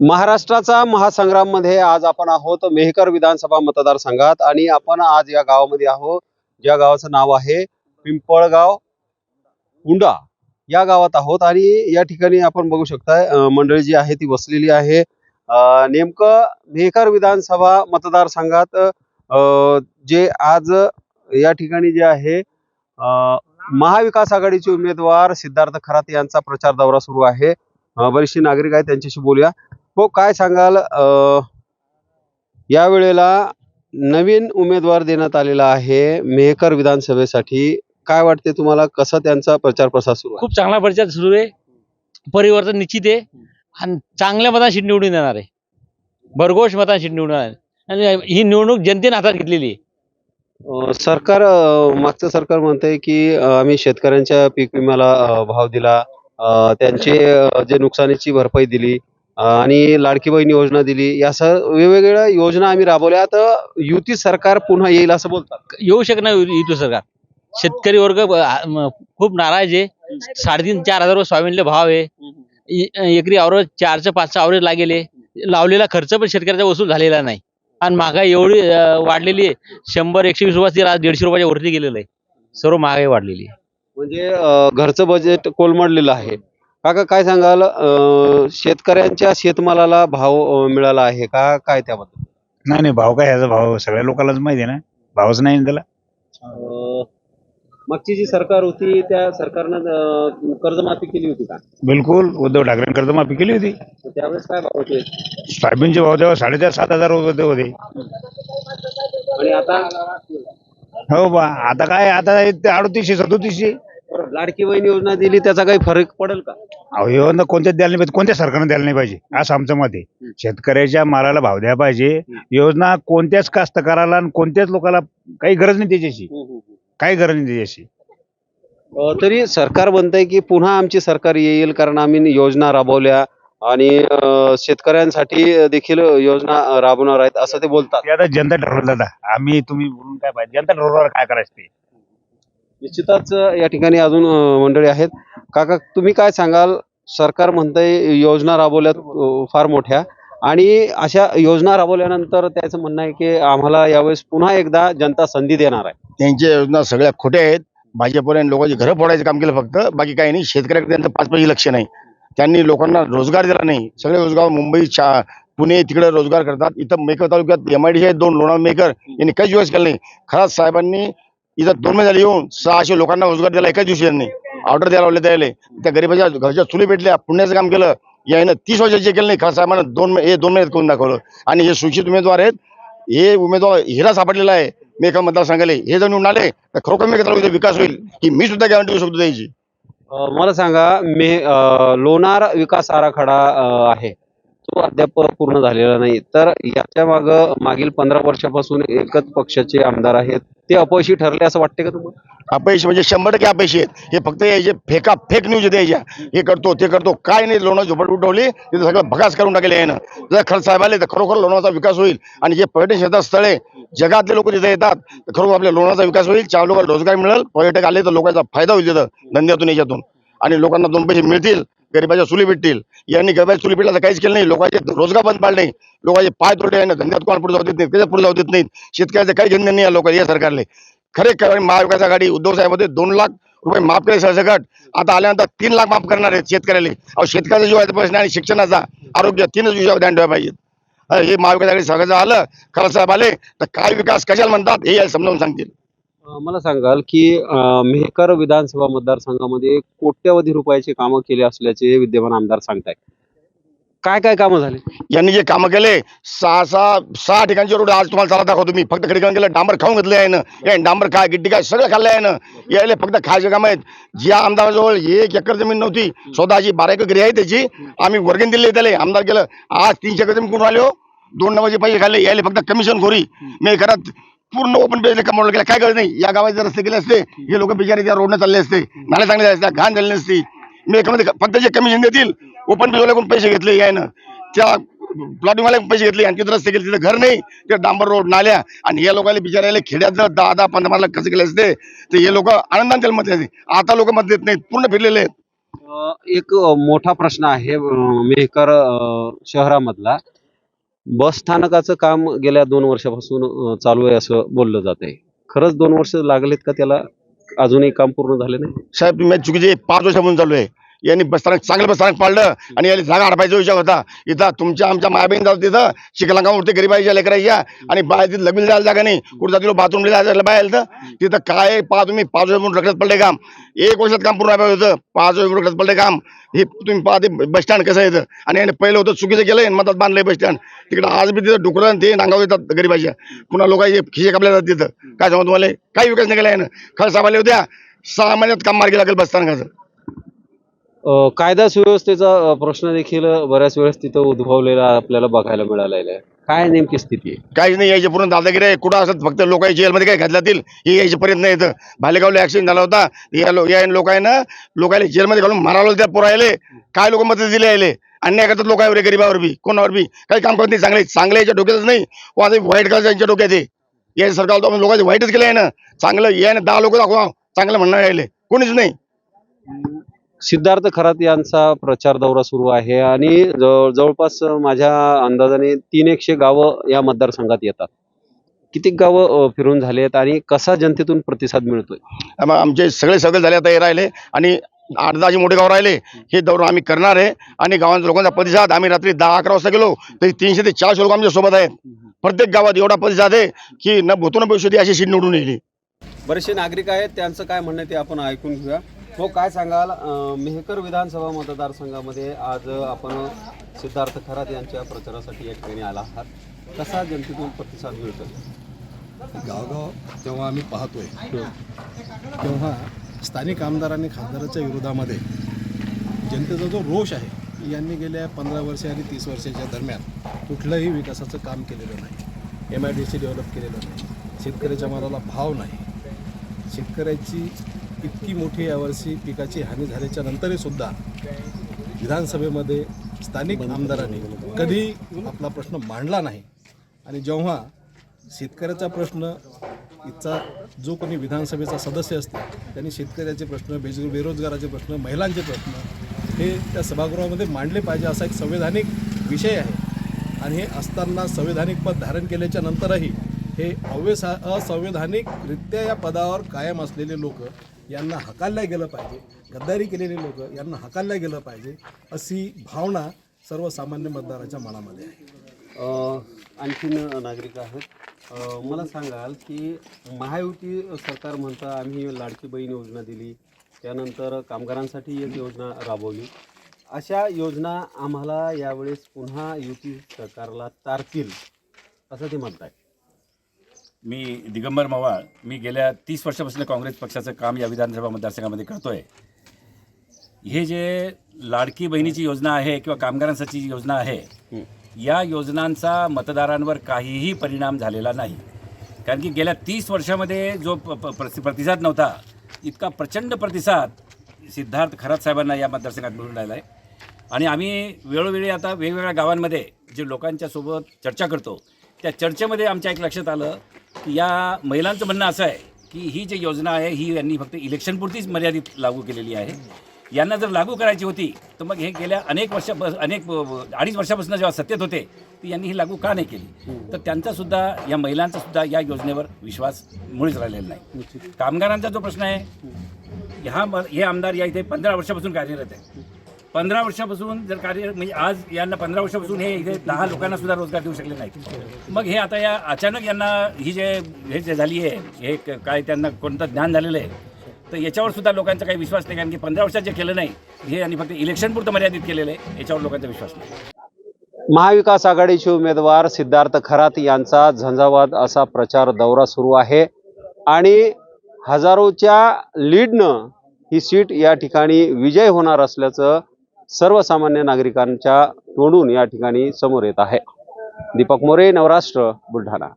महाराष्ट्राचा महासंग्राममध्ये आज आपण आहोत मेहकर विधानसभा मतदारसंघात आणि आपण आज या गावामध्ये आहोत. ज्या गावाचं नाव आहे पिंपळगाव उंडा या गावात आहोत आणि या ठिकाणी आपण बघू शकताय मंडळी जी आहे ती बसलेली आहे. नेमकं मेहकर विधानसभा मतदारसंघात अं, जे आज या ठिकाणी जे आहे महाविकास आघाडीचे उमेदवार सिद्धार्थ खरात यांचा प्रचार दौरा सुरू आहे. बरीचशी नागरिक आहेत त्यांच्याशी बोलूया. हो काय सांगाल? या वेळेला नवीन उमेदवार देण्यात आलेला आहे मेहकर विधानसभेसाठी. काय वाटते तुम्हाला? कसा त्यांचा प्रचार प्रसार सुरू खूप चांगला प्रचार सुरू आहे. परिवर्तन निश्चित आहे. आणि चांगल्या मतांशी निवडून येणार आहे. भरघोष मतांशी निवडून येणार आणि ही निवडणूक जनतेने हातात घेतलेली आहे. सरकार मागचं सरकार म्हणतंय की आम्ही शेतकऱ्यांच्या पीक विम्याला भाव दिला. त्यांचे जे नुकसानीची भरपाई दिली. आणि लाडकी बहीण योजना दिली. या सर्व वेगवेगळ्या योजना आम्ही राबवल्या. तर युती सरकार पुन्हा येईल असं बोलतात. येऊ शकणार युती सरकार. शेतकरी वर्ग खूप नाराज आहे. साडेतीन चार हजार रुपये सोयाबीनले भाव आहे. एकरी अवरेज चारचं पाचचं अवरेज लागेले लावलेला खर्च पण शेतकऱ्याचा वसूल झालेला नाही. आणि महागाई एवढी वाढलेली आहे. शंभर एकशे वीस रुपयाची दीडशे रुपयाच्या वरती गेलेलं आहे. सर्व महागाई वाढलेली आहे. म्हणजे घरचं बजेट कोलमडलेलं आहे. काका काय सांगाल? अ, शेतकऱ्यांच्या शेतमालाला भाव अ, मिळाला आहे का? काय त्याबद्दल? नाही नाही भाव काय ह्याचा भाव सगळ्या लोकांनाच माहिती आहे ना. भावच नाही ना त्याला. अ, मागची जी सरकार होती त्या सरकारनं अ, कर्जमाफी केली होती का? बिलकुल उद्धव ठाकरेंनी कर्जमाफी केली होती. तर त्यावेळेस काय भाव होते? सोयाबीनचे भाव तेव्हा साडेचार सात हजार रुपये होते. आणि आता? हो बा आता काय आता अडतीसशे सदोतीसशे. लाडकी बहीण योजना दिली त्याचा काही फरक पडेल का? अहो योजना कोणत्याच द्यायला नाही पाहिजे कोणत्या सरकारने द्यायला नाही पाहिजे असं आमचं मत आहे. शेतकऱ्याच्या मालाला भाव द्यायला पाहिजे. योजना कोणत्याच कास्तकाराला आणि कोणत्याच लोकांना काही गरज नाही त्याच्याशी. काही गरज नाही त्याच्याशी. अ, तरी सरकार म्हणतंय की पुन्हा आमची सरकार येईल कारण आम्ही योजना राबवल्या आणि अ, शेतकऱ्यांसाठी देखील योजना अ, राबवणार आहेत असं ते बोलतात. ते आता जनता ठरवलं दादा. आम्ही तुम्ही बोलून काय पाहिजे? जनता ठरवणार काय करायचं ते? निश्चितच या ठिकाणी अजून मंडळी आहेत. काका तुम्ही काय सांगाल? सरकार म्हणतंय योजना राबवल्यात फार मोठ्या. आणि अशा योजना राबवल्यानंतर त्याचं म्हणणं आहे की आम्हाला यावेळेस पुन्हा एकदा जनता संधी देणार आहे. त्यांच्या योजना सगळ्या खोट्या आहेत. भाजपने लोकांची घरं फोडायचं काम केलं फक्त. बाकी काही नाही. शेतकऱ्याकडे त्यांचं पाच पैसे लक्ष नाही. त्यांनी लोकांना रोजगार दिला नाही. सगळे रोजगार मुंबई चा पुणे तिकडे रोजगार करतात. इथं मेकर तालुक्यात एम आय डी आहेत दोन लोणार मेकर यांनी काहीच दिवस केलं नाही. खरात साहेबांनी इथं दोन महिने येऊन सहाशे लोकांना रोजगार दिला एकाच दिवशी यांनी ऑर्डर द्यायला लावले त्याला. त्या गरीबाच्या घरच्या चुली भेटल्या पुण्याचं काम केलं. यानं तीस वर्षाचे केलं नाही खरात दोन हे दोन महिन्यात करून दाखवलं. आणि हे सुशिक्षित उमेदवार आहेत हे उमेदवार हिरा सापडलेला आहे. मी एका मतदार मतदारसंघाले हे जर निवडून आले तर खरोखर मी तालुक्याचा विकास होईल की मी सुद्धा गॅरंटी देऊ शकतो त्याची. मला सांगा मे लोणार विकास आराखडा आहे. तो अद्याप पूर्ण झालेला नाही. तर याच्या माग मागील पंधरा वर्षापासून एकच पक्षाचे आमदार आहेत. ते अपयशी ठरले असं वाटते का तुम्हाला? अपयश म्हणजे शंभर टक्के अपयशी आहेत. हे फक्त याचे फेका फेक न्यूज येते याच्या. हे करतो ते करतो. काय नाही लोणार झोपड उठवली तिथे सगळं भगास करून टाकले यानं. जर खरं साहेब आले तर खरोखर लोणाचा विकास होईल. आणि जे पर्यटन क्षेत्रात स्थळे जगातले लोक तिथे येतात तर खरोखर आपल्या लोणाचा विकास होईल. चार लोकांना रोजगार मिळेल. पर्यटक आले तर लोकांचा फायदा होईल तिथं धंद्यातून याच्यातून. आणि लोकांना दोन पैसे मिळतील गरिबाच्या चुली भेटतील. यांनी गरिबाच्या चुली भेटला तर काहीच केलं नाही. लोकांचे रोजगार बंद पाडले नाही. लोकांचे पाय तोडले आहे धंद्यात कोण पुढे जाऊ देत नाही त्याच्या पुढे जाऊ देत नाहीत. शेतकऱ्याचे काही धंदे नाही या लोक या सरकारने खरे महाविकास आघाडी उद्धव साहेब होते दोन लाख रुपये माफ केले सरसकट आता आल्यानंतर तीन लाख माफ करणार आहेत शेतकऱ्याला. अहो शेतकऱ्याचा जीवाचा प्रश्न आणि शिक्षणाचा. आरोग्य तीनच विषयावर ध्यान ठेवायला पाहिजे. हे महाविकास आघाडी सगळं आलं खरं साहेब आले तर काय विकास कशाला म्हणतात हे समजावून सांगतील. मला सांगाल की मेहकर विधानसभा मतदारसंघामध्ये कोट्यवधी रुपयाचे कामं केले असल्याचे विद्यमान आमदार सांगतायत. काय काय कामं झाले? यांनी जे कामं केले सहा सहा सहा ठिकाणचे रोड आज तुम्हाला चला दाखवतो मी. फक्त खडीकरण केलं डांबर खाऊन घेतले आहे ना या डांबर काय गिड्डी काय सगळं खाल्लं आहे ना यायला फक्त खायचे काम आहेत. ज्या आमदाराजवळ एक एकर जमीन नव्हती स्वतःची बारा एकर घरी आहे त्याची आम्ही वर्गण दिले त्याला. आमदार केलं आज तीनशे एकर जमीन कुठून आले हो? दोन नंबरचे पैसे खाल्ले यायला फक्त कमिशन खोरी. मी घरात पूर्ण ओपन पेजले कमावलं गेलं. काय गरज नाही. या गावात जर रस्ते गेले असते हे लोक बिचारे त्या रोडने चालले असते. नाले चांगले असते घाण झाली नसती. मी एकामध्ये फक्त जे कमिशन देतील ओपन पेजवाल्याकडून पैसे घेतले यायनं त्या प्लॉटिंग पैसे घेतले आणि तिथं रस्ते गेले तिथं घर नाही. ते डांबर रोड नाल्या. आणि या लोकांना बिचारायला खेड्यात जर दहा दहा पंधरा पंधरा खर्च केले असते तर हे लोक आनंदाने त्याला मत देते. आता लोक मत देत नाहीत पूर्ण फिरलेले आहेत. एक मोठा प्रश्न आहे मेहकर शहरामधला. बस स्थानकाचं काम गेल्या दोन वर्षापासून चालू आहे असं बोललं जात आहे. खरंच दोन वर्ष लागलेत का त्याला? अजूनही काम पूर्ण झाले नाही? साहेब तुम्ही चुकीचे पाच वर्षापासून चालू आहे. यांनी बसस्थानक चांगलं बसस्थानक पाडलं आणि याला जागा अडपायचा विचार होता. इथं तुमच्या आमच्या मायाबहीण जातात तिथं. शिकलांगा उठते गरीबाईच्या लेकरायच्या आणि बाहेर तिथं लग्न जायला जागा नाही. कुठं जातील बाथरूम जायला बाहेर तर तिथं काय पहा तुम्ही? पाच वर्ष रखडत पडले काम. एक वर्षात काम पूर्ण व्हायला होतं. पाच वर्ष रखडत पडले काम. हे तुम्ही पहा ते बस स्टँड कसं येतं आणि याने पहिलं होतं चुकीचं केलं मतात बांधलंय बस स्टँड. तिकडे आज बी तिथं डुकरं आणि ते नांगाव येतात गरीबाच्या. पुन्हा लोकांचे खिशे कापले जातात तिथं. काय सांगू तुम्हाला? काही विकास नाही केला यानं. खरं सामाले होत्या सहा महिन्यात काम मार्गी लागेल बसस्थानकाचं कायदा सुव्यवस्थेचा प्रश्न देखील बऱ्याच वेळेस तिथं उद्भवलेला आपल्याला बघायला मिळालेला आहे. काय नेमकी स्थिती आहे? काहीच नाही यायचे पूर्ण दादागिरी आहे. कुठं असत फक्त लोक जेलमध्ये काय घातल्यातील हे यायचे पर्यंत नाही येतं भालेगावला ऍक्सिडेंट झाला होता. या लो या लोकांना लोकांना जेलमध्ये घालून मारावलं त्या पोरायले. काय लोक मदत दिले यायले? अन्याय करतात लोकांवर गरीबावर बी. कोणावर बी? काही काम करत नाही चांगले. चांगले याच्या डोक्यातच नाही. वाजे वाईट कलर यांच्या डोक्यात आहे. या सरकार तो लोकांचे वाईटच केलं आहे ना. चांगलं याने दहा लोक दाखवा. चांगलं म्हणणं यायले. कोणीच नाही. सिद्धार्थ खरात यांचा प्रचार दौरा सुरू आहे आणि जवळ जवळपास माझ्या अंदाजाने तीन एकशे गावं या मतदारसंघात येतात. किती गावं फिरून झालेत आणि कसा जनतेतून प्रतिसाद मिळतोय? आम- आमचे सगळे सगळे झाले आता हे राहिले आणि आठ दहाचे मोठे गाव राहिले. हे दौरा आम्ही करणार आहे आणि गावांच्या लोकांचा प्रतिसाद. आम्ही रात्री दहा अकरा वाजता गेलो तरी तीनशे ते चारशे लोक आमच्यासोबत आहेत. प्रत्येक गावात एवढा प्रतिसाद आहे की न भूतो न भविष्यती अशी सीट निवडून येईल. बरेचसे नागरिक आहेत त्यांचं काय म्हणणं ते आपण ऐकून घेऊया. हो काय सांगाल? मेहकर विधानसभा मतदारसंघामध्ये आज आपण सिद्धार्थ खरात यांच्या प्रचारासाठी या ठिकाणी आला आहात. कसा जनतेतून प्रतिसाद मिळतो गावगाव जेव्हा आम्ही पाहतोय तेव्हा स्थानिक आमदार आणि खासदाराच्या विरोधामध्ये जनतेचा जो रोष आहे यांनी गेल्या पंधरा वर्ष आणि तीस वर्षाच्या दरम्यान कुठलंही विकासाचं काम केलेलं नाही. M I D C develop केलेलं नाही. शेतकऱ्याच्या मालाला भाव नाही. शेतकऱ्याची इतकी मोठी यावर्षी पिकाची हानी झाल्याच्या नंतरही सुद्धा विधानसभेमध्ये स्थानिक आमदारांनी कधी आपला प्रश्न मांडला नाही. आणि जेव्हा शेतकऱ्याचा प्रश्न इथचा जो कोणी विधानसभेचा सदस्य असतो त्यांनी शेतकऱ्याचे प्रश्न बेज बेरोजगाराचे प्रश्न महिलांचे प्रश्न हे त्या सभागृहामध्ये मांडले पाहिजे असा एक संवैधानिक विषय आहे. आणि हे असताना संवैधानिक पद धारण केल्याच्या नंतरही हे अव्यसा असंवैधानिकरित्या या पदावर कायम असलेले लोक यांना हाकालल्या गेलं पाहिजे. गद्दारी केलेले लोक यांना हकालल्या गेलं पाहिजे अशी भावना सर्वसामान्य मतदाराच्या मनामध्ये आहे. आणखीन नागरिक आहेत. मला सांगाल की महायुती सरकार म्हणतं आम्ही लाडकी बहीण योजना दिली. त्यानंतर कामगारांसाठी एक योजना राबवली. अशा योजना आम्हाला यावेळेस पुन्हा युती सरकारला तारतील असं ते म्हणत आहे मी दिगंबर मवाळ मी गेल्या तीस वर्षापासून काँग्रेस पक्षाचं काम या विधानसभा मतदारसंघामध्ये आहे हे जे लाडकी बहिणीची योजना आहे किंवा कामगारांसाठी जी योजना आहे या योजनांचा मतदारांवर काहीही परिणाम झालेला नाही. कारण की गेल्या तीस वर्षामध्ये जो प- प- प्रति- प्रतिसाद नव्हता इतका प्रचंड प्रतिसाद सिद्धार्थ खरात साहेबांना या मतदारसंघात मिळून राहिला आहे आणि आम्ही वेळोवेळी आता वेगवेगळ्या गावांमध्ये जे लोकांच्या सोबत चर्चा करतो त्या चर्चेमध्ये आमच्या एक लक्षात आलं या महिलांचं म्हणणं असं आहे की ही जी योजना आहे ही यांनी फक्त इलेक्शनपुरतीच मर्यादित लागू केलेली आहे. यांना जर लागू करायची होती तर मग हे गेल्या अनेक वर्षा अनेक अडीच वर्षापासून जेव्हा सत्तेत होते ती यांनी ही लागू का नाही केली? तर त्यांचा सुद्धा या महिलांचा सुद्धा या योजनेवर विश्वास मुळीच राहिलेला नाही. कामगारांचा जो प्रश्न आहे ह्या हे आमदार या इथे पंधरा वर्षापासून कार्यरत आहे. पंधरा वर्षापासून जर कार्य म्हणजे आज यांना पंधरा वर्षापासून हे इथे दहा लोकांना सुद्धा रोजगार देऊ शकले नाहीत. मग हे आता या अचानक यांना ही जे हे जे झाली आहे हे काय त्यांना कोणतं ज्ञान झालेलं आहे तर याच्यावर सुद्धा लोकांचा काही विश्वास नाही कारण की पंधरा वर्षात जे केलं नाही हे यांनी फक्त इलेक्शनपुरतं मर्यादित केलेलं आहे याच्यावर लोकांचा विश्वास नाही. महाविकास आघाडीचे उमेदवार सिद्धार्थ खरात यांचा झंझावात असा प्रचार दौरा सुरू आहे आणि हजारोच्या लीडनं ही सीट या ठिकाणी विजय होणार असल्याचं सर्वसामान्य नागरिकांच्या तोंडून या ठिकाणी समोर येत आहे. दीपक मोरे नवराष्ट्र बुलढाणा.